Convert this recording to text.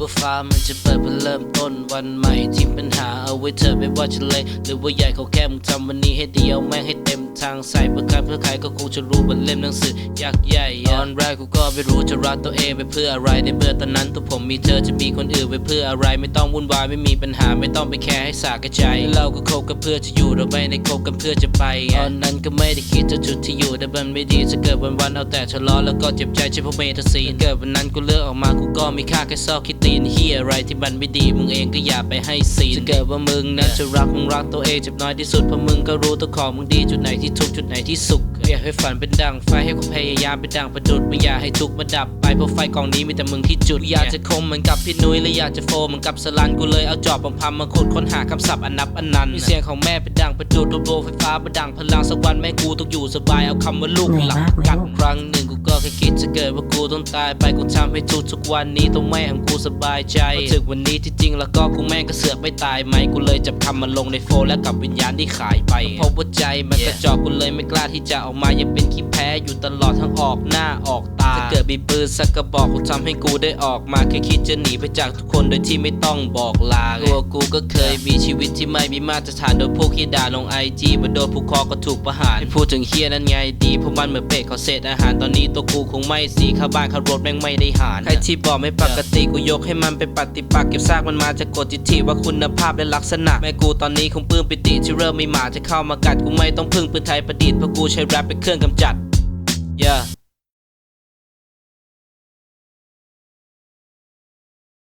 ว่าฟ้ามันจะเปิดเพื่อเริ่มต้นวันใหม่ทิ้งปัญหาเอาไว้เธอไม่ว่าจะเล็กหรือว่าใหญ่เขาแค่มึงทำวันนี้ให้เดียวแม่งให้เต็ม ทางใส่เพื่อใครเพื่อใครก็คงจะรู้บนเล่มหนังสือยักษ์ใหญ่ตอนแรกกูก็ไม่รู้จะรักตัวเองไปเพื่ออะไรในเมื่อตอนนั้นตัวผมมีเธอจะมีคนอื่นไปเพื่ออะไร ไม่ต้องวุ่นวายไม่มีปัญหาไม่ต้องไปแคร์ให้สากระใจเราก็คบกันเพื่อจะอยู่เราไม่ได้คบกันเพื่อจะไปตอนนั้นก็ไม่ได้คิดจะจุดที่อยู่แต่มันไม่ดีจะเกิดวันวันๆเอาแต่ทะเลาะแล้วก็เจ็บใจใช่พวกเมทัลซีนเกิดวันนั้นกูเลือกออกมากูก็มีค่าแค่ซอกคิดตีนเฮียอะไรที่มันไม่ดีมึงเองก็อย่าไปให้ซีนจะเกิดว่ามึงนั้นจะรักมึงรักตัวเองเจ็บน้อยที่สุดเพราะมึงก็รู้ตัวของมึงดีจุดไหนที่ทุกข์จุดไหนที่สุขอยากให้ฝันเป็นดังไฟให้กูพยายามเป็นดังประดุดไม่อยากให้ทุกข์มาดับไปเพราะไฟกองนี้มีแต่มึงที่จุดอยากจะคมเหมือนกับพี่นุ้ยและอยากจะโฟเหมือนกับสลันกูเลยเอาจอบบังพัมมาขุดค้นหาคำศัพท์อันนับอันนันมีเสียงของแม่เป็นดังประดุดรวบรวมไฟฟ้าประดังพลังสักวันแม่กูต้องอยู่สบายเอาคำว่าลูกหลักกัดครั้งหนึ่ง กูก็แค่คิดจะเกิดว่ากูต้องตายไปกูทำให้ทุกทุกๆวันนี้ต้องแม่ของกูสบายใจพอถึงวันนี้ที่จริงแล้วก็กูแม่งก็เสือกไม่ตายไหมกูเลยจับคำมันลงในโฟล์และกับวิญญาณที่ขายไปพบว่าใจมันกระจอกกูเลยไม่กล้าที่จะออกมายังเป็นขี้แพ้อยู่ตลอดทั้งออกหน้าออกตา ถ้าเกิดมีปืนสักกระบอกกูทำให้กูได้ออกมาแค่คิดจะหนีไปจากทุกคนโดยที่ไม่ต้องบอกลาตัวกูก็เคยมีชีวิตที่ไม่มีมาตรฐานโดนพวกที่ด่าลงไอจีมาโดนผูกคอก็ถูกประหารพูดถึงเฮียนั่นไงดีเพราะมันเหมือนเป็ดเขาเศษอาหารตอนนี้ตัวกูคงไม่สีข้าบ้านข้ารถแม่งไม่ได้หารใครที่บอกไม่ปกติกูยกให้มันเป็นปฏิปักษ์เก็บซากมันมาจากกฎจิตทีว่าคุณภาพและลักษณะแม่กูตอนนี้คงปลื้มปิติที่เริ่มมีหมาจะเข้ามากัดกูไม่ต้องพึ่งปืนไทยประดิษฐ์เพราะกูใช้แรปเป็นเครื่องกำจัด yeah